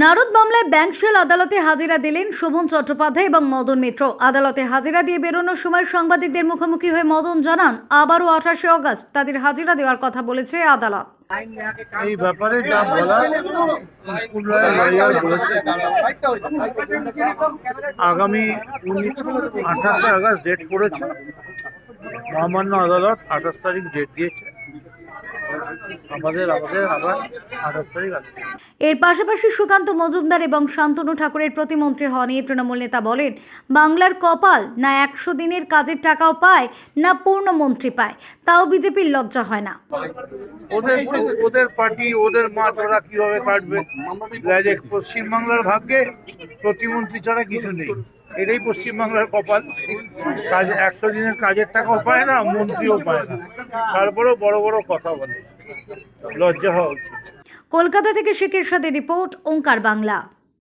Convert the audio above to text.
নারদ মামলায় ব্যাংকশেল আদালতে হাজিরা দিলেন শোভন চট্টোপাধ্যায় এবং মদন মিত্র। আদালতে হাজিরা দিয়ে বেরোনোর সময় সাংবাদিকদের মুখোমুখি হয়ে মদন জানান, আবারও আঠাশে অগস্ট তাদের হাজিরা দেওয়ার কথা বলেছে আদালত। এই ব্যাপারে যা বলা আগামী আঠাশে আগস্ট ডেট করেছে। মহামান্য আদালত আঠাশ তারিখ ডেট দিয়েছে। আমাদের আমাদের আবার আঠাশ তারিখ আসছে এর পাশাপাশি সুকান্ত মজুমদার এবং শান্তনু ঠাকুরের প্রতিমন্ত্রী হন এই তৃণমূল নেতা বলেন বাংলার কপাল না একশো দিনের কাজের টাকাও পায় না পূর্ণমন্ত্রী পায় তাও বিজেপির লজ্জা হয় না। ওদের ওদের পার্টি ওদের মাঠ ওরা কীভাবে কাটবে? পশ্চিমবাংলার ভাগ্যে প্রতিমন্ত্রী ছাড়া কিছু নেই। এটাই পশ্চিমবাংলার কপাল। কাজ একশো দিনের কাজের টাকাও পায় না মন্ত্রীও পায় না। তারপরেও বড় বড় কথা বলে। লজ্জা হওয়া উচিত। কলকাতা থেকে শেখের সাথে রিপোর্ট ওঙ্কার বাংলা।